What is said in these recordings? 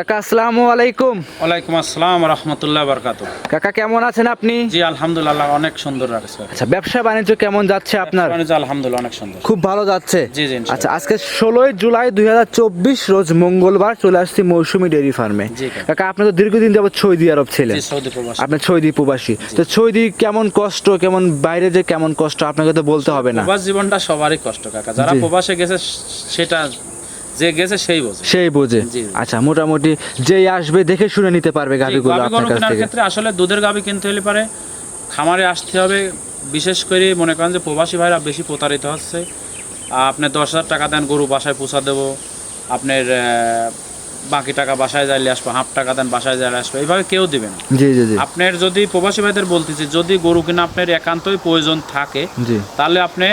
কাকা আসসালামু আলাইকুম। ওয়ালাইকুম আসসালাম রহমতুল্লাহ বরকাত কাকা কেমন আছেন আপনি? জি আলহামদুলিল্লাহ অনেক সুন্দর রাখছে আচ্ছা ব্যবসা বাণিজ্য কেমন যাচ্ছে আপনার? বাণিজ্য আলহামদুলিল্লাহ অনেক সুন্দর। খুব ভালো যাচ্ছে? জি, জি, আচ্ছা আজকে ষোলোই জুলাই দুই হাজার চব্বিশ রোজ মঙ্গলবার চলে আসছি মৌসুমী ডেয়ারি ফার্মে। কাকা। আপনি তো দীর্ঘদিন যাবত সৌদি আরব ছিলেন। আপনি সৌদি প্রবাসী। তো সৌদি কেমন কষ্ট কেমন বাইরে যে কেমন কষ্ট আপনাকে তো বলতে হবে না। প্রবাস জীবনটা সবারই কষ্ট কাকা। যারা প্রবাসে গেছে সেটা যে গেছে সেই বোঝে। সেই বোঝে। আচ্ছা মোটামুটি যেই আসবে দেখে শুনে নিতে পারবে গাভিগুলো আপনার কাছ থেকে। ক্ষেত্রে আসলে দুধের গাভী কিনতে হলে পারে। খামারে আসতে হবে বিশেষ করে মনে করেন যে প্রবাসী ভাইরা বেশি প্রতারিত হচ্ছে। আপনি দশ হাজার টাকা দেন গরু বাসায় পোষা দেবো। আপনার বাকি টাকা বাসায় যাইলে আসব হাফ টাকা দেন বাসায় যাইলে আসব। এইভাবে কেউ দিবে না। জি জি জি। আপনার যদি প্রবাসী ভাইদের বলতেছি যদি গরু কিনা আপনার একান্তই প্রয়োজন থাকে তাহলে আপনি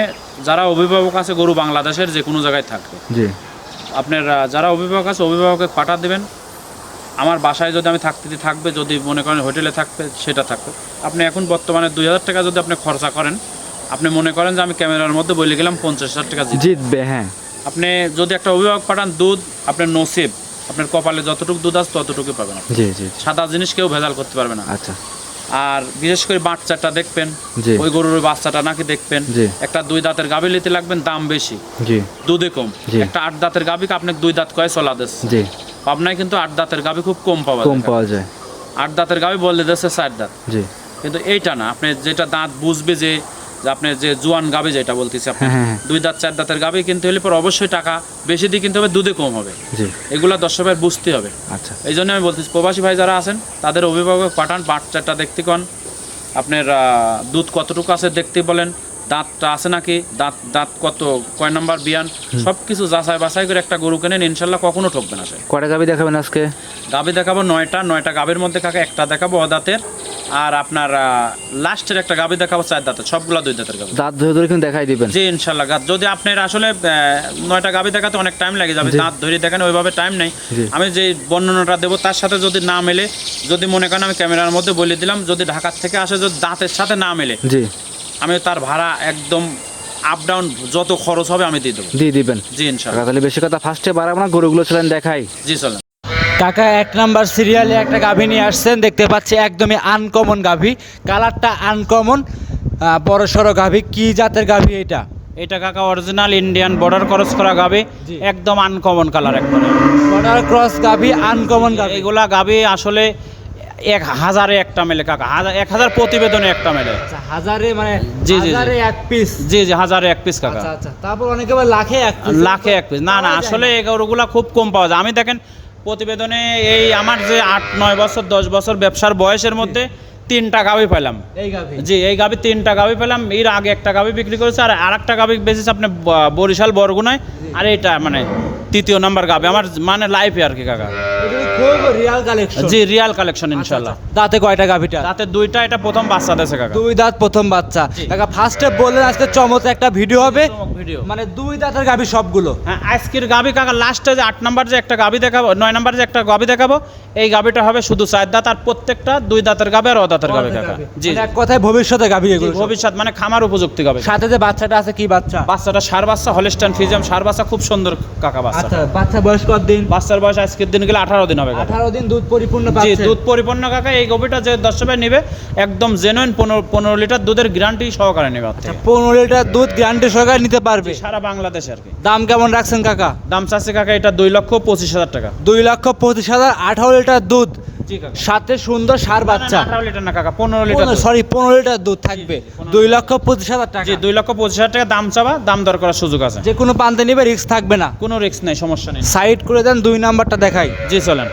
যারা অভিভাবক আছে গরু বাংলাদেশের যে কোনো জায়গায় থাকবে। জি। আপনার যারা অভিভাবক আছে অভিভাবককে পাঠা দেবেন। আমার বাসায় যদি আমি থাকতে থাকবে যদি মনে করেন হোটেলে থাকবে সেটা থাকবে। আপনি এখন বর্তমানে দুই হাজার টাকা যদি আপনি খরচা করেন আপনি মনে করেন যে আমি ক্যামেরার মধ্যে বলে গেলাম পঞ্চাশ হাজার টাকা জিতবো। হ্যাঁ। আপনি যদি একটা অভিভাবক পাঠান দুধ আপনার নসিব। আপনার কপালে যতটুকু দুধ আছে ততটুকু পাবেন জি জি। সাদা জিনিস কেউ ভেজাল করতে পারবে না। আচ্ছা। আর বিশেষ করে বাচ্চাটা দেখবেন। ওই গরুর ওই বাচ্চাটা নাকি দেখবেন। একটা দুই দাঁতের গাভী নিতে লাগবেন দাম বেশি। জি। দুধে কম। একটা আট দাঁতের গাভীকে আপনি দুই দাঁত কয়ে চলা দিচ্ছে আপনার পাবনায় কিন্তু আট দাঁতের গাভী খুব কম পাওয়া কম পাওয়া যায়। আট দাঁতের গাভী বললে দিচ্ছে চার দাঁত। জি। কিন্তু এইটা না আপনি যেটা দাঁত বুঝবে যে যে আপনার যে জোয়ান গাভী যেটা বলতেছি আপনি হ্যাঁ, হ্যাঁ, হ্যাঁ। দুই দাঁত চার দাঁতের গাভী কিনতে হলে পর অবশ্যই টাকা বেশি দিয়ে কিনতে হবে দুধে কম হবে। জি। এগুলা দর্শকের বুঝতে হবে। আচ্ছা। এই জন্য আমি বলতেছি প্রবাসী ভাই যারা আছেন তাদের অভিভাবক পাঠান বাচ্চাটা দেখতে কন। আপনার আহ, দুধ কতটুকু আছে দেখতে বলেন। দাঁতটা আছে নাকি? দাঁত দাঁত কত কয় নাম্বার বিয়ান? সব কিছু যাচাই বাছাই করে একটা গরু কেনেন ইনশাল্লাহ কখনো ঠকবে না সে। কটা গাবি দেখাবেন আজকে? গাভী দেখাবো নয়টা নয়টা গাভীর মধ্যে কাকে একটা দেখাবো অদাঁতের। আর আপনার লাস্টের একটা গাভী দেখাবো চার দাঁতের সবগুলা দুই দাঁতের গাভী দাঁত ধরে ধরে কিন্তু দেখাই দিবেন। জি ইনশাল্লাহ গা- যদি আপনার আসলে নয়টা গাভী দেখাতে অনেক টাইম লাগে যাবে দাঁত ধরে দেখানো ওইভাবে টাইম নেই। আমি যে বর্ণনাটা দেবো তার সাথে যদি না মেলে যদি মনে করেন আমি ক্যামেরার মধ্যে বলে দিলাম যদি ঢাকার থেকে আসে যদি দাঁতের সাথে না মেলে জি। আমি তার ভাড়া একদম আপ ডাউন যত খরচ হবে আমি দিয়ে দেবো। দিয়ে দিবেন। জি ইনশাল্লাহ। তাহলে বেশি কথা ফার্স্টে বাড়াবো না গরুগুলো চলেন দেখাই। জি চলেন। কাকা এক নাম্বার সিরিয়ালে একটা গাভী নিয়ে আসছেন দেখতে পাচ্ছি একদমই আনকমন গাভী। কালারটা আনকমন বড় সড়ো গাভী। কি জাতের গাভী এটা? এটা কাকা অরিজিনাল ইন্ডিয়ান বর্ডার ক্রস করা গাবে একদম আনকমন কালার একবারে। বর্ডার ক্রস গাভী আনকমন গাভী। এগুলা গাবে আসলে এক হাজারে একটা মেলে কাকা। হাজার এক হাজার প্রতিবেদনে একটা মেলে। আচ্ছা, হাজারে মানে জি, জি। হাজারে এক পিস জি জি হাজারে এক পিস কাকা। আচ্ছা আচ্ছা তারপর অনেকে লাখে এক লাখে এক পিস না না আসলে এই গরুগুলা খুব কম পাওয়া যায়। আমি দেখেন প্রতিবেদনে এই আমার যে আট নয় বছর দশ বছর ব্যবসার বয়সের মধ্যে তিনটা গাভি পেলাম। জি এই গাভি তিনটা গাভি পেলাম। এর আগে একটা গাভি বিক্রি করেছে আর আর একটা গাভি বেচেছে আপনি বরিশাল বরগুনায়। আর এটা মানে তৃতীয় নাম্বার গাভি আমার মানে লাইফে আর কি কাকা। রিয়াল কালেকশন জি রিয়াল কালেকশন ইনশাল্লাহ দাঁতে কয়টা গাভীটা? দুইটা এটা প্রথম বাচ্চা দেশে কাকা। দুই দাঁত প্রথম বাচ্চা। কাকা ফার্স্টে বললেন আজকে চমৎকার একটা ভিডিও হবে। ভিডিও মানে দুই দাঁতের গাভী সবগুলো। হ্যাঁ আজকের কাকা লাস্টে যে আট নাম্বার যে একটা গাবি দেখাবো নয় নাম্বার যে একটা দেখাবো এই হবে শুধু চার দাঁত আর প্রত্যেকটা দুই দাঁতের গাবে আর অদাঁতের গাবে কাকা। জি মানে এক কথায় ভবিষ্যতে গাভী এগুলো ভবিষ্যৎ মানে খামার উপযুক্তি গাবে সাথে যে বাচ্চাটা আছে কি বাচ্চা? বাচ্চাটা সার বাচ্চা হলিস্টান ফিজাম সার বাচ্চা খুব সুন্দর কাকা বাচ্চা। আচ্ছা বাচ্চা বয়স কত দিন বাচ্চার বয়স আজকের দিন গেলে আঠারো দিন হবে আঠারো দিন দুধ পরিপূর্ণ জি দুধ পরিপূর্ণ কাকা এই গভীরটা যে দশ টাকায় নেবে একদম জেনুইন পনেরো পনেরো লিটার দুধের গ্যারান্টি সহকারে নেবে ওর পনেরো লিটার দুধ গ্যারান্টি সহকারে নিতে পারবে? সারা বাংলাদেশে আর কি। দাম কেমন রাখছেন কাকা? দাম চাচ্ছে কাকা এটা দুই লক্ষ পঁচিশ হাজার টাকা। দুই লক্ষ পঁচিশ হাজার আঠারো লিটার দুধ। সাথে সুন্দর সার বাচ্চা। আঠারো লিটার না কাকা পনেরো লিটার সরি পনেরো লিটার দুধ থাকবে। দুই লক্ষ পঁচিশ হাজার টাকা। দুই লক্ষ পঁচিশ হাজার টাকা দাম চাবা দাম দর করার সুযোগ আছে। যে কোনো পান্তে নিবে রিস্ক থাকবে না। কোনো রিস্ক নেই সমস্যা নেই। সাইড করে দেন দুই নাম্বারটা দেখাই। জি চলেন।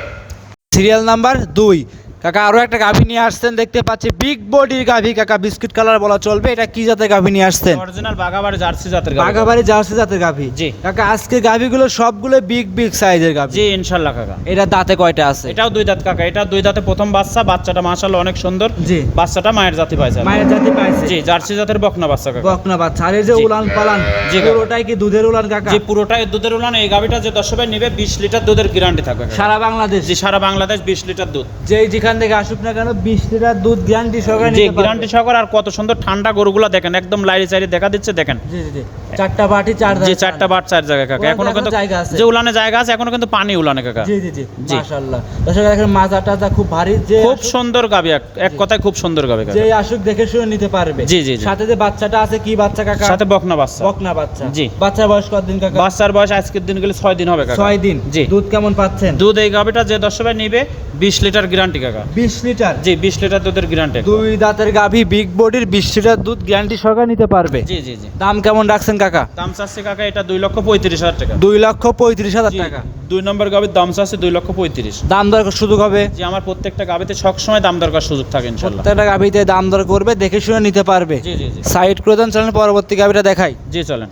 সিরিয়াল নাম্বার দুই। কাকা আরও একটা গাভী নিয়ে আসছেন দেখতে পাচ্ছি বিগ বডির গাভী। কাকা বিস্কিট কালার বলা চলবে এটা কি জাতের গাভী নিয়ে আসছেন? অরিজিনাল বাগাবাড়ি জার্সি জাতের গাভী। বাঘাবাড়ি জার্সি জাতের গাভী? জি। কাকা আজকে গাভীগুলো সবগুলো বিগ বিগ সাইজের গাভী। জি ইনশাল্লাহ কাকা। এটা দাঁতে কয়টা আছে? এটাও দুই দাঁত কাকা এটা দুই দাঁতে প্রথম বাচ্চা বাচ্চাটা মাশাআল্লাহ অনেক সুন্দর। জি। বাচ্চাটা মায়ের জাতি পাইছে। মায়ের জাতি পাইছে। জি জার্সি জাতের বকনা বাচ্চা কাকা। বকনা বাচ্চা। আর এই যে উলান পালান জি। পুরোটাই কি দুধের উলান কাকা? যে পুরোটাই দুধের উলান। এই গাভীটা যে দশ ভাই নিবে বিশ লিটার দুধের গ্যারান্টি থাকবে। সারা বাংলাদেশ? জি সারা বাংলাদেশ বিশ লিটার দুধ। যেই যেখান যেখান থেকে আসুক না কেন বিশ লিটার দুধ গ্যারান্টি সহকারে। গ্যারান্টি সহকারে আর কত সুন্দর ঠান্ডা গরুগুলো দেখেন একদম লাইরি চাইরি দেখা দিচ্ছে দেখেন। জি জি জি। চারটা বাটি চার যে চারটা বাট চার জায়গায় কাকা। এখনও কিন্তু জায়গা আছে। যে উলানে জায়গা আছে এখনও কিন্তু পানি উলানে কাকা। জি জি জি। জি। মাশাআল্লাহ। দর্শক দেখেন মাজা টাজা খুব ভারী যে খুব সুন্দর গাবি এক কথায় খুব সুন্দর গাবি কাকা। যে আসুক দেখে শুনে নিতে পারবে। জি, জি, জি। সাথে যে বাচ্চাটা আছে কি বাচ্চা কাকা? সাথে বকনা বাচ্চা। বকনা বাচ্চা। জি। বাচ্চার বয়স কতদিন কাকা? বাচ্চার বয়স আজকের দিন গেলে ছয় দিন হবে কাকা। ছয় দিন। জি। দুধ কেমন পাচ্ছেন? দুধ এই গাবিটা যে দশ ভাই নিবে বিশ লিটার গ্যারান্টি কাকা। বিশ লিটার। জি বিশ লিটার দুধের গ্যারান্টি। দুই দাঁতের গাভী বিগ বডির বিশ লিটার দুধ গ্যারান্টি সহকারে নিতে পারবে। জি জি জি। দাম কেমন রাখছেন কাকা? দাম চাচ্ছে কাকা এটা দুই লক্ষ পঁয়ত্রিশ হাজার টাকা। দুই লক্ষ পঁয়ত্রিশ হাজার টাকা। দুই নম্বর গাবির দাম চাচ্ছে দুই লক্ষ পঁয়ত্রিশ। দাম দর সুযোগ হবে? যে আমার প্রত্যেকটা গাবিতে সবসময় দাম দরকার সুযোগ থাকে ইনশাল্লাহ। প্রত্যেকটা গাভীতে দাম দর করবে দেখে শুনে নিতে পারবে। জি জি জি। সাইড করে দেন চলেন পরবর্তী গাভীটা দেখাই। জি চলেন।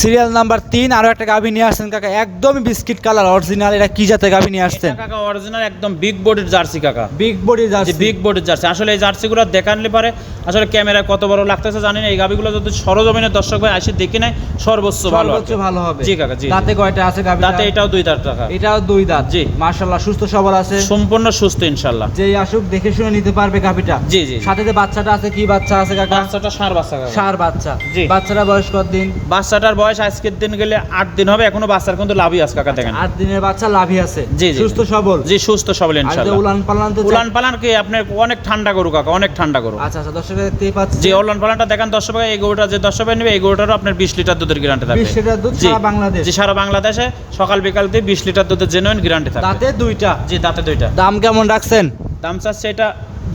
সিরিয়াল নাম্বার তিন আরও একটা গাভী নিয়ে আসছেন কাকা। একদম বিস্কিট কালার অরিজিনাল এটা কি জাতের গাভী নিয়ে আসছেন? কাকা অরিজিনাল একদম বিগ বডির জার্সি কাকা। বিগ বডি যে জার্সি। বিগ বডির জার্সি। আসলে এই জার্সিগুলো দেখানলে পারে আসলে ক্যামেরা কত বড় লাগতেছে জানি না। এই গাবিগুলো যদি সরজমিনের দর্শক ভাই আসে দেখি নাই সর্বোচ্চ ভালো সর্বোচ্চ ভালো হবে। জি কাকা জি দাঁতে কয়টা আছে গাভী দাঁতে এটাও দুই দাঁত টাকা এটাও দুই দাঁত। জি। মাশাআল্লাহ সুস্থ সবল আছে। সম্পূর্ণ সুস্থ ইনশাল্লাহ যেই আসুক দেখে শুনে নিতে পারবে গাভীটা। জি জি সাথে যে বাচ্চাটা আছে কি বাচ্চা আছে কাকা? বাচ্চাটা সার বাচ্চা কাকা। সার বাচ্চা। জি। বাচ্চাটা বয়স কত দিন বাচ্চাটার বয়স আজকের দিন গেলে আট দিন হবে এখনও বাচ্চার কিন্তু লাভই আছে কাকা দেখেন। আট দিনের বাচ্চা লাভই আছে। জি, জি, সুস্থ সবল। জি সুস্থ সবল যে উলান পালান তো উলান পালান কি আপনার অনেক ঠান্ডা গরু কাকা অনেক ঠান্ডা গরু। আচ্ছা আচ্ছা দর্শক দেখতেই পাচ্ছি যে উলান পালানটা দেখেন দশ টাকা এই গরুটা যে দশ টাকা নেবে এই গরুটারও আপনার বিশ লিটার দুধের গ্যারান্টি থাকবে। 20 লিটার দুধ সারা বাংলাদেশ। জি সারা বাংলাদেশে সকাল বিকাল দিয়ে বিশ লিটার দুধের জেনুইন গ্যারান্টি থাকবে। দাঁতে দুইটা। জি দাঁতে দুইটা। দাম কেমন রাখছেন? দাম চাচ্ছে এটা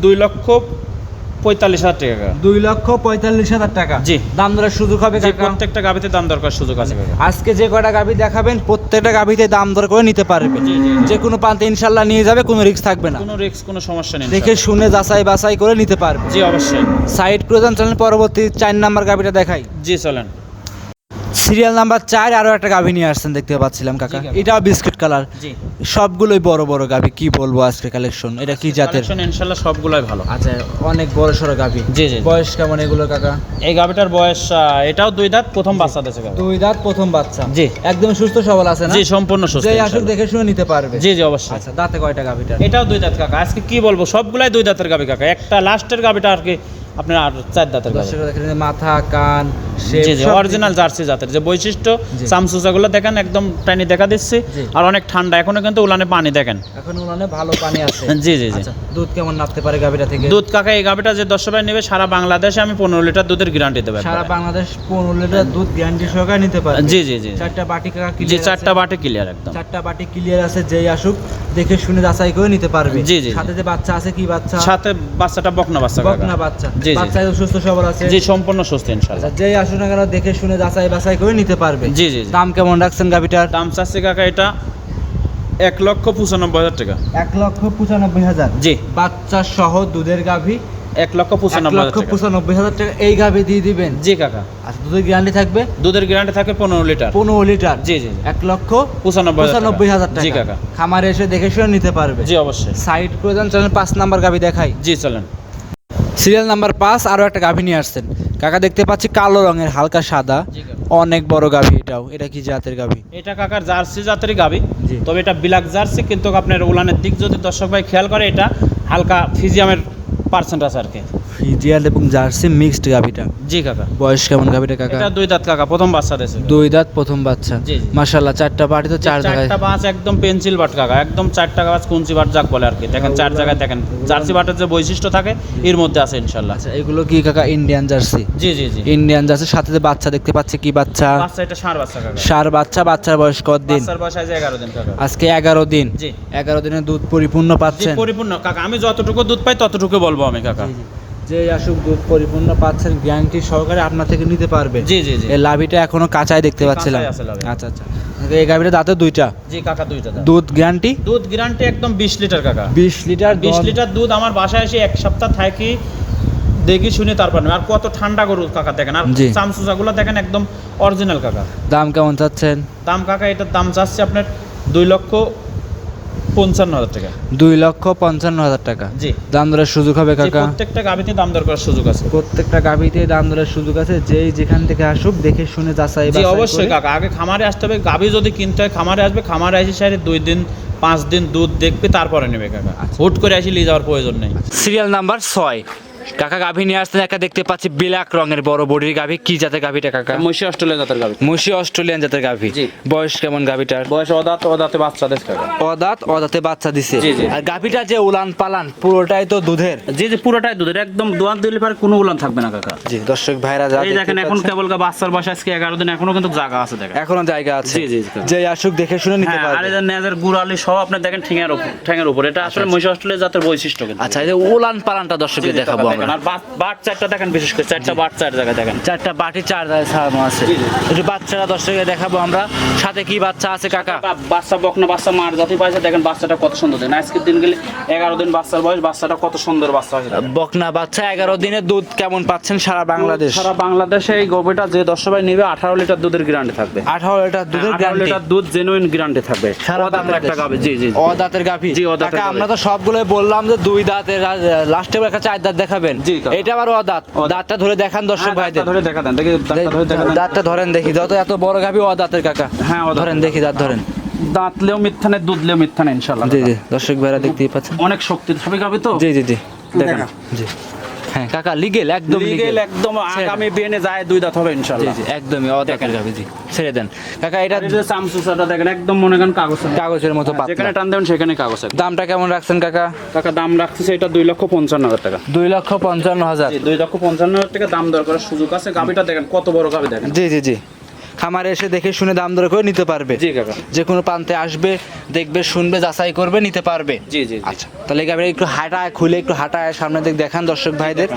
দুই লক্ষ পঁয়তাল্লিশ হাজার টাকা দুই লক্ষ পঁয়তাল্লিশ হাজার টাকা। জি। দাম দরের সুযোগ হবে প্রত্যেকটা গাভিতে দাম দরকার সুযোগ আছে আজকে যে কয়টা গাভী দেখাবেন প্রত্যেকটা গাভিতে দাম দর করে নিতে পারবে। যে কোনো প্রান্তে ইনশাল্লাহ নিয়ে যাবে কোনো রিস্ক থাকবে না। কোনো রিস্ক কোনো সমস্যা নেই দেখে শুনে যাচাই বাছাই করে নিতে পারবে। জি অবশ্যই। সাইড প্রয়োজন চলেন পরবর্তী চার নাম্বার গাভীটা দেখাই। জি চলেন। সিরিয়াল নাম্বার চার আরও একটা গাভী নিয়ে আসছেন দেখতে পাচ্ছিলাম কাকা। এটাও বিস্কিট কালার। সবগুলোই বড় বড় গাভী কি বলব আজকে কালেকশন এটা কি জাতের? ইনশাল্লাহ সবগুলাই ভালো। আচ্ছা অনেক বড় সড়ো গাভী। জি, জি। বয়স কেমন এগুলো কাকা? এই গাবিটার বয়স এটাও দুই দাঁত প্রথম বাচ্চা দিয়েছে দুই দাঁত প্রথম বাচ্চা। জি। একদম সুস্থ সবল আছে না? জি সম্পূর্ণ সুস্থ এই আসুক দেখে শুনে নিতে পারবে। জি জি অবশ্যই। আচ্ছা দাঁতে কয়টা গাভীটা এটাও দুই দাঁত কাকা। আজকে কি বলব সবগুলাই দুই দাঁতের গাবি কাকা। একটা লাস্টের গাবিটা আর কি আপনার আর চার দাঁতের মাথা কান জি জি অরিজিনাল জার্সি জাতের যে বৈশিষ্ট্য দেখেন একদম দেখা দিচ্ছি আর অনেক ঠান্ডা। এখনও কিন্তু উলানে পানি দেখেন। এখন উনানে ভালো পানি আছে। জি জি জি। আচ্ছা দুধ কেমন নাপতে পারে থেকে? দুধ কাকা এই গাবিটা যে দশ ভাই নেবে সারা বাংলাদেশে আমি পনেরো লিটার দুধের গ্যারান্টি দেবো সারা বাংলাদেশ পনেরো লিটার দুধ গ্যারান্টি সহকারে নিতে পারে জি জি জি। চারটা বাটি কাকা জি চারটা। বাটে ক্লিয়ার একদম। চারটা বাটি ক্লিয়ার আছে যেই আসুক দেখে শুনে যাচাই করে নিতে পারবে। জি, জি। সাথে যে বাচ্চা আছে কি বাচ্চা? সাথে বাচ্চাটা বকনা বাচ্চা। বকনা বাচ্চা। জি, জি। বাচ্চা সুস্থ সবল আছে। জি সম্পূর্ণ সুস্থ ইনশাল্লাহ আচ্ছা যেই আসুক না কেন দেখে শুনে যাচাই বাছাই করে নিতে পারবে? জি জি। দাম কেমন রাখছেন গাভিটার? দাম চাচ্ছে কাকা এটা এক লক্ষ পঁচানব্বই হাজার টাকা। এক লক্ষ পঁচানব্বই হাজার? জি। বাচ্চা সহ দুধের গাভী? এক লক্ষ পঁচানব্বই হাজার লক্ষ টাকা। পঁচানব্বই হাজার টাকা এই গাভী দিয়ে দিবেন? জি কাকা। আর দুধের গ্যারান্টি থাকবে? দুধের গ্যারান্টি থাকে পনেরো লিটার। পনেরো লিটার? জি জি। এক লক্ষ পঁচানব্বই হাজার পঁচানব্বই হাজার জি টাকা। কাকা। খামারে এসে দেখে শুনে নিতে পারবে। জি অবশ্যই। সাইড করে দেন চলেন পাঁচ নাম্বার গাভী দেখাই। জি চলেন। সিরিয়াল নাম্বার পাঁচ আরও একটা গাভী নিয়ে আসছেন। কাকা দেখতে পাচ্ছি কালো রঙের হালকা সাদা। অনেক বড় গাভী এটাও। এটা কি জাতের গাভী? এটা কাকার জার্সি জাতেরই গাভী। তবে এটা বিলাক জার্সি কিন্তু আপনার উলানের দিক যদি দর্শক ভাই খেয়াল করে এটা হালকা ফিজিয়ামের পার্সেন্ট আছে আর কি। ফিজিয়াল এবং জার্সি মিক্সড গাভীটা। জি কাকা। বয়স কেমন গাভীটা কাকা? এটা দুই দাঁত কাকা প্রথম বাচ্চা দিয়েছে দুই দাঁত প্রথম বাচ্চা। জি। মাশাল্লাহ চারটা পাটি তো চার জায়গায়। চারটা বাস একদম পেন্সিল বাট কাকা একদম চারটা গাছ কুঞ্চি বাট যাক বলে আর কি। দেখেন চার জায়গায় দেখেন জার্সি বাটের যে বৈশিষ্ট্য থাকে এর মধ্যে আছে ইনশাল্লাহ আচ্ছা এগুলো কি কাকা ইন্ডিয়ান জার্সি? জি জি জি। ইন্ডিয়ান জার্সি সাথে যে বাচ্চা দেখতে পাচ্ছে কি বাচ্চা? বাচ্চা এটা ষাঁড় বাচ্চা কাকা। সার বাচ্চা বাচ্চার বয়স কত দিন? বাচ্চার বয়স আছে এগারো দিন কাকা। আজকে এগারো দিন। জি। এগারো দিনের দুধ পরিপূর্ণ পাচ্ছেন? পরিপূর্ণ। কাকা আমি যতটুকু দুধ পাই ততটুকু বলব আমি কাকা। যে আসুক দুধ পরিপূর্ণ পাচ্ছেন গ্যারান্টি সহকারে আপনার থেকে নিতে পারবে। জি জি জি। এই লাভিটা এখনও কাঁচাই দেখতে পাচ্ছিলাম। লাভি। আচ্ছা আচ্ছা। এই গাভিটা দাঁতে দুইটা? জি কাকা দুইটা দুধ গ্যারান্টি? দুধ গ্যারান্টি একদম বিশ লিটার কাকা। বিশ লিটার বিশ দশ- লিটার দুধ আমার বাসায় এসে এক সপ্তাহ থাকি দেখি শুনে তারপর। আর কত ঠান্ডা গরু কাকা দেখেন। আর। চামচুচাগুলো দেখেন একদম অরিজিনাল কাকা। দাম কেমন চাচ্ছেন? দাম কাকা এটার দাম চাচ্ছে আপনার দুই লক্ষ পঞ্চান্ন হাজার টাকা। দুই লক্ষ পঞ্চান্ন হাজার টাকা। জি। দাম দরের সুযোগ হবে কাকা? প্রত্যেকটা গাভিতে দাম দর করার সুযোগ আছে। প্রত্যেকটা গাভিতে দাম দরের সুযোগ আছে। যেই যেখান থেকে আসুক দেখে শুনে যাচাই জি অবশ্যই কাকা। আগে খামারে আসতে হবে। গাভি যদি কিনতে হয় খামারে আসবে। খামারে এসে সাইডে দুই দিন পাঁচ দিন দুধ দেখবে তারপরে নেবে কাকা। হুট করে আসি নিয়ে যাওয়ার প্রয়োজন নেই। সিরিয়াল নাম্বার ছয়। কাকা গাভী নিয়ে আসছেন একটা দেখতে পাচ্ছি ব্ল্যাক রঙের বড় বডির গাভী। কি জাতের গাভীটা কাকা? মহিষী অস্ট্রেলিয়া জাতের গাভি। মুশি অস্ট্রেলিয়ান জাতের গাভী। বয়স কেমন গাভীটার? বয়স অদাত অদাতে বাচ্চা দেশ কাকা। অদাত অদাতে বাচ্চা দিছে। আর গাভীটা যে উলান পালান পুরোটাই তো দুধের? জি জি পুরোটাই দুধের। একদম দোয়ান দিলে পরে কোনো উলান থাকবে না কাকা। জি দর্শক ভাইরা যা এই দেখেন এখন কেবল গা বাচ্চার বয়স আজকে এগারো দিন এখনও কিন্তু জায়গা আছে দেখেন এখনও জায়গা আছে। জি, জি। যে আসুক দেখে শুনে নিতে হ্যাঁ আর পারবে। এই যে গুড়ালি সব আপনি দেখেন ঠেঙের উপর ঠেঙের উপর। এটা আসলে মহিষ অস্ট্রেলিয়া জাতের বৈশিষ্ট্য কিন্তু। আচ্ছা এই যে উলান পালানটা জি, দেখাবো দেখেন। আর বাট- বাট চারটা দেখেন বিশেষ করে চারটা বাট চার জায়গায় দেখেন। চারটা বাটি চার জায়গায় ছাড়ানো আছে। একটু বাচ্চারা দেখাবো আমরা সাথে কি বাচ্চা আছে কাকা? বাচ্চা বকনা বাচ্চা মার জাতি পাইছে দেখেন বাচ্চাটা কত সুন্দর আজকের দিন গেলে এগারো দিন বাচ্চার বয়স বাচ্চাটা কত সুন্দর বাচ্চা হয়েছে বকনা বাচ্চা এগারো দিনে দুধ কেমন পাচ্ছেন সারা বাংলাদেশ? সারা বাংলাদেশে এই যে দশ সবাই নেবে আঠারো লিটার দুধের গ্যারান্টি থাকবে। আঠারো লিটার দুধের গ্যারান্টি লিটার দুধ জেনুইন গ্যারান্টি থাকবে। সারা দাঁতের একটা গাবে জি জি। অদাঁতের গাভি। জি, অদাঁতের আমরা তো সবগুলো বললাম যে দুই দাঁতের লাস্টে একটা চার দাঁত দেখাবেন কাকা। এটা আবার অদাঁত। দাঁতটা ধরে দেখান দর্শক ভাই ভাইদের। ধরে দেখা দেন দাঁতটা ধরেন দেখি যত এত বড় গাভি অদাঁতের কাকা। হ্যাঁ। ধরেন দেখি দাঁত ধরেন। দাঁতলেও মিথ্যা নেই দুধলেও মিথ্যা নেই ইনশাল্লাহ জি জি দর্শক ভাইরা দেখতেই পাচ্ছেন। অনেক শক্তি সবই গাবি তো? জি জি জি। দেখেন। জি। হ্যাঁ কাকা লিগেল একদম লিগেল একদম আগামী বিয়েনে যায় দুই দাঁত হবে ইনশাআল্লাহ। জি একদমই অদাকার গাভি জি ছেড়ে দেন। কাকা এটা যে চামচুসাটা দেখেন একদম মনে করেন কাগজ কাগজের মতো যেখানে টান দেন সেখানে কাগজ দামটা কেমন রাখছেন কাকা? কাকা দাম রাখছে এটা দুই লক্ষ পঞ্চান্ন হাজার টাকা। দুই লক্ষ পঞ্চান্ন হাজার। জি, দুই লক্ষ পঞ্চান্ন হাজার টাকা দাম দর করার সুযোগ আছে। গাবিটা দেখেন কত বড় গাবি দেখেন। জি জি জি। খামারে এসে দেখে শুনে দাম দর করে নিতে পারবে। জি কাকা। যে কোনো প্রান্তে আসবে দেখবে শুনবে যাচাই করবে নিতে পারবে। জি জি। আচ্ছা তাহলে গাভীটা একটু হাঁটায় খুলে একটু হাঁটায় সামনে দিক দেখান দর্শক ভাইদের।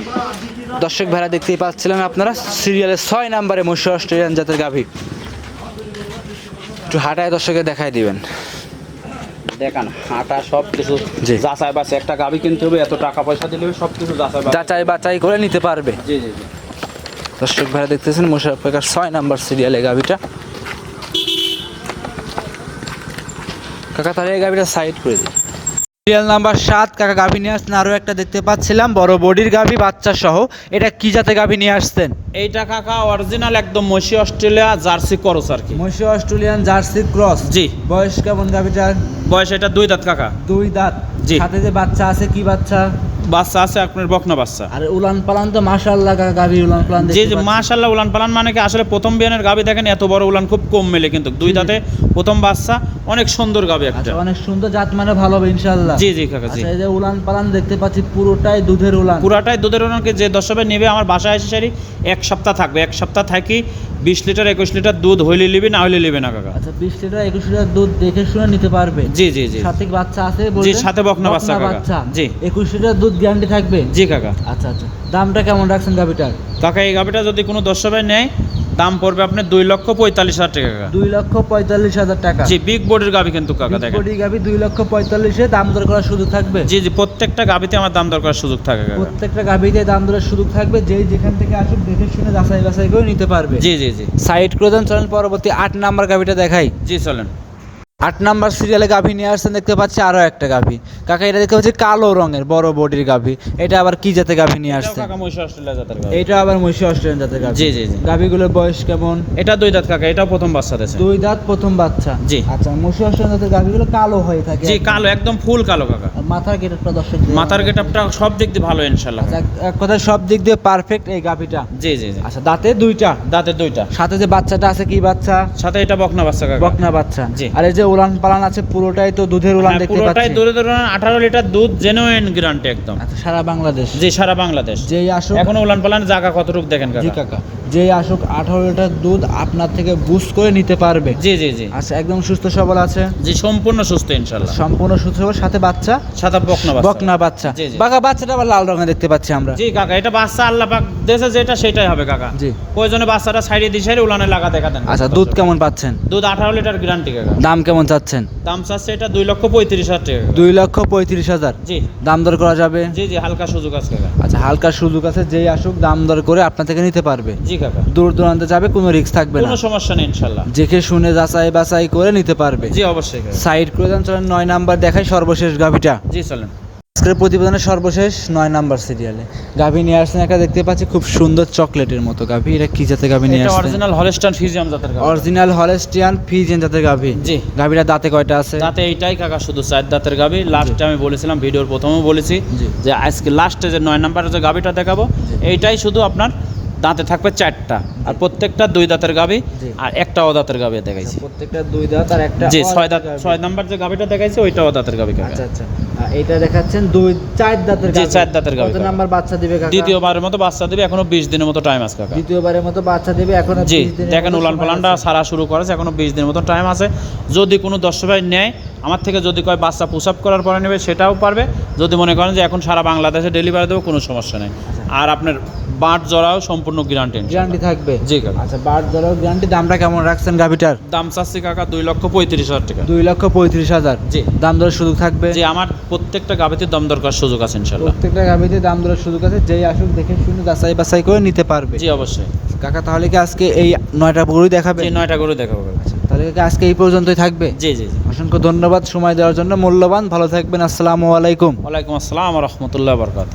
দর্শক ভাইরা দেখতেই পাচ্ছিলেন আপনারা সিরিয়ালের ছয় নাম্বারে মৎস্য অস্ট্রেলিয়ান জাতের গাভী। একটু হাঁটায় দর্শকে দেখাই দিবেন। দেখান হাঁটা সব কিছু। যাচাই বাছাই একটা গাবি কিনতে হবে এত টাকা পয়সা দিলে সব কিছু যাচাই বাছাই যাচাই করে নিতে পারবে। জি জি জি। দর্শক ভাইরা দেখতেছেন মুশাফেকার ছয় নাম্বার সিরিয়ালে গাভীটা। কাকা তাহলে এই গাভীটা সাইড করে দিই। সিরিয়াল নাম্বার সাত কাকা গাভী নিয়ে আসছেন আরও একটা দেখতে পাচ্ছিলাম বড় বডির গাভী বাচ্চা সহ এটা কি জাতে গাভী নিয়ে আসছেন? এইটা কাকা অরিজিনাল একদম মসি অস্ট্রেলিয়া জার্সি ক্রস আর কি। মহিষ অস্ট্রেলিয়ান জার্সি ক্রস? জি। বয়স কেমন গাভীটার? বয়স এটা দুই দাঁত কাকা। দুই দাঁত। জি। সাথে যে বাচ্চা আছে কি বাচ্চা? বাচ্চা আছে আপনার বকনা বাচ্চা। আর উলান পালান তো মাশাআল্লাহ গাভী উলান পালান জি দেখতে জি পাচ্ছি। উলান পালান মানে কি আসলে প্রথম বিয়ানের গাবি দেখেন এত বড় উলান খুব কম মেলে কিন্তু। দুই দাঁতে প্রথম বাচ্চা অনেক সুন্দর গাবি একটা। আচ্ছা অনেক সুন্দর জাত মানে ভালো হবে ইনশাআল্লাহ। জি জি কাকা জি। আচ্ছা এই যে উলান পালান দেখতে পাচ্ছি পুরোটাই দুধের উলান। পুরোটাই দুধের উলানকে যে দশবে নেবে আমার বাসায় এসে সারি এক সপ্তাহ থাকবে। এক সপ্তাহ থাকি বিশ লিটার একুশ লিটার দুধ হইলে নিবি না হইলে নিবে না কাকা। আচ্ছা বিশ লিটার একুশ লিটার দুধ দেখে শুনে নিতে পারবে। জি জি জি। সাথে বাচ্চা আছে জি সাথে বকনা বাচ্চা কাকা। জি। একুশ লিটার দুধ গ্যারান্টি থাকবে? জি কাকা। আচ্ছা আচ্ছা। দামটা কেমন রাখছেন গাভিটার? কাকা এই গাবিটা যদি কোনো দশবে নেয় দাম পড়বে আপনার দুই লক্ষ পঁয়তাল্লিশ হাজার টাকা দুই লক্ষ পঁয়তাল্লিশ হাজার টাকা। জি বিগ বোর্ডের গাবি কিন্তু কাকা দেখেন। কোটি গাভি দুই লক্ষ পঁয়তাল্লিশে দাম দর করার সুযোগ থাকবে? জি জি প্রত্যেকটা গাবিতে আমার দাম দরকার সুযোগ থাকে কাকা। প্রত্যেকটা গাভিতে দাম দরের সুযোগ থাকবে যেই যেখান থেকে আসুক দেখে শুনে যাচাই বাছাই করে নিতে পারবে। জি জি জি। সাইড করে দেন চলেন পরবর্তী আট নাম্বার গাভিটা দেখাই। জি চলেন। আট নাম্বার সিরিয়ালে গাভী নিয়ে আসছেন দেখতে পাচ্ছি আরও একটা গাভী। কাকা এটা দেখতে পাচ্ছি কালো রঙের বড় বডির গাভী। এটা আবার কি জাতের গাভী নিয়ে আসছে এটা আবার মহিষী অস্ট্রেলিয়ান জাতের গাভী। জি জি জি। গাভীগুলোর বয়স কেমন? এটা দুই দাঁত কাকা এটাও প্রথম বাচ্চা দিয়েছে। দুই দাঁত প্রথম বাচ্চা? জি। আচ্ছা মহিষী অস্ট্রেলিয়ান জাতের গাভীগুলো কালো হয়ে থাকে। জি কালো একদম ফুল কালো কাকা। মাথার গেটআপটা দর্শক মাথার গেটআপটা সব দিক দিয়ে ভালো ইনশাআল্লাহ। আচ্ছা এক- এক কথায় সব দিক দিয়ে পারফেক্ট এই গাভীটা। জি জি জি। আচ্ছা দাঁতে দুইটা? দাঁতে দুইটা। সাথে যে বাচ্চাটা আছে কি বাচ্চা? সাথে এটা বকনা বাচ্চা কাকা। বকনা বাচ্চা। জি। আর এই যে উলান পালান আছে পুরোটাই তো দুধের উলান হ্যাঁ, দেখতে পুরোটাই পাচ্ছি। দূরে দূরে আঠারো লিটার দুধ জেনুইন গ্যারান্টি একদম। আচ্ছা সারা বাংলাদেশ? জি সারা বাংলাদেশ। যেই আসুক এখনও উলান পালান জায়গা কতটুকু দেখেন কাকা? জি কাকা। যেই আসুক আঠারো লিটার দুধ আপনার থেকে বুস করে নিতে পারবে। জি জি জি। আচ্ছা একদম সুস্থ সবল আছে? জি সম্পূর্ণ সুস্থ ইনশাল্লাহ। সম্পূর্ণ সুস্থ সবল সাথে বাচ্চা? সাদা বকনা বাচ্চা। বকনা বাচ্চা। বাঘা বাচ্চাটা আবার লাল রঙে দেখতে পাচ্ছি আমরা। জি কাকা এটা বাচ্চা আল্লাহ পাক দেশে যেটা সেটাই হবে কাকা। জি। প্রয়োজনে বাচ্চাটা সাইডে দিয়ে সাইডে উলানে লাগা দেখা দেন। আচ্ছা দুধ কেমন পাচ্ছেন? দুধ আঠারো লিটার গ্যারান্টি কাকা। দাম কেমন চাচ্ছেন? দাম চাচ্ছে এটা দুই লক্ষ পঁয়ত্রিশ হাজার টাকা। দুই লক্ষ পঁয়ত্রিশ হাজার? জি। দাম দর করা যাবে? জি জি হালকা সুযোগ আছে আচ্ছা হালকা সুযোগ আছে যেই আসুক দাম দর করে আপনার থেকে নিতে পারবে। জি কাকা। দূর দূরান্তে যাবে কোনো রিস্ক থাকবে না। কোনো সমস্যা নেই ইনশাল্লাহ। দেখে শুনে যাচাই বাছাই করে নিতে পারবে। জি অবশ্যই সাইড করে দেন চলেন নয় নাম্বার দেখাই সর্বশেষ গাভিটা। জি চলেন। আজকের প্রতিবেদনের সর্বশেষ নয় নাম্বার সিরিয়ালে। গাভী নিয়ে আসছেন একটা দেখতে পাচ্ছি খুব সুন্দর চকলেটের মতো গাভী। এটা কি জাতের গাভী নিয়ে এটা আসছেন? অরিজিনাল হলস্টান ফিজিয়াম জাতের গাভী। অরিজিনাল হলেস্টিয়ান ফিজেন জাতের গাভী। জি। গাভীরা দাঁতে কয়টা আছে? দাঁতে এইটাই কাকা শুধু চার দাঁতের গাভী। লাস্টে আমি বলেছিলাম ভিডিওর প্রথমেও বলেছি যে আজকে লাস্টে যে নয় নাম্বারের যে গাভীটা দেখাবো এইটাই শুধু আপনার দাঁতে থাকবে চারটা। আর প্রত্যেকটা দুই দাঁতের গাভী আর একটা অদাঁতের গাভী দেখাইছি। প্রত্যেকটা দুই দাঁত আর একটা জি ছয় দাঁত ছয় নাম্বার যে গাভীটা দেখাইছি ওইটা অদাঁতের গাভী কাকা। আচ্ছা আচ্ছা। এইটা দেখাচ্ছেন দুই চার দাঁতের জি। চার দাঁতের গাভী। কত নাম্বার বাচ্চা দিবে কাকা দ্বিতীয়বারের মতো বাচ্চা দিবে এখনও বিশ দিনের মতো টাইম আছে কাকা দ্বিতীয়বারের মতো বাচ্চা দিবে এখনও জি 20 দিন দেখেন উলান পালানটা সারা শুরু করেছে এখনও বিশ দিনের মতো টাইম আছে যদি কোনো দর্শক ভাই নেয় আমার থেকে যদি কয় বাচ্চা পুশ আপ করার পরে নেবে সেটাও পারবে। যদি মনে করেন যে এখন সারা বাংলাদেশে ডেলিভারি দেবো কোনো সমস্যা নেই। আর আপনার বাট জড়াও সম্পূর্ণ গ্যারান্টি গ্যারান্টি থাকবে? জি কাকা। আচ্ছা বাট ধরো গ্যারান্টি দামটা কেমন রাখছেন গাভিটার? দাম চাচ্ছি কাকা দুই লক্ষ পঁয়ত্রিশ হাজার টাকা। দুই লক্ষ পঁয়ত্রিশ হাজার? জি। দাম দরের সুযোগ থাকবে? যে আমার প্রত্যেকটা গাভিতে দম দরকার সুযোগ আছে ইনশাল্লাহ প্রত্যেকটা গাভিতে দাম দরের সুযোগ আছে যেই আসুক দেখে শুনে যাচাই বাছাই করে নিতে পারবে। জি অবশ্যই। কাকা তাহলে কি আজকে এই নয়টা গরু দেখাবে জি নয়টা গরু দেখাবো কাকা। তাহলে কাকা আজকে এই পর্যন্তই থাকবে? জি জি জি। অসংখ্য ধন্যবাদ সময় দেওয়ার জন্য। মূল্যবান ভালো থাকবেন। আসসালামু আলাইকুম। ওয়ালাইকুম আসসালাম রহমতুল্লাহ বরকাত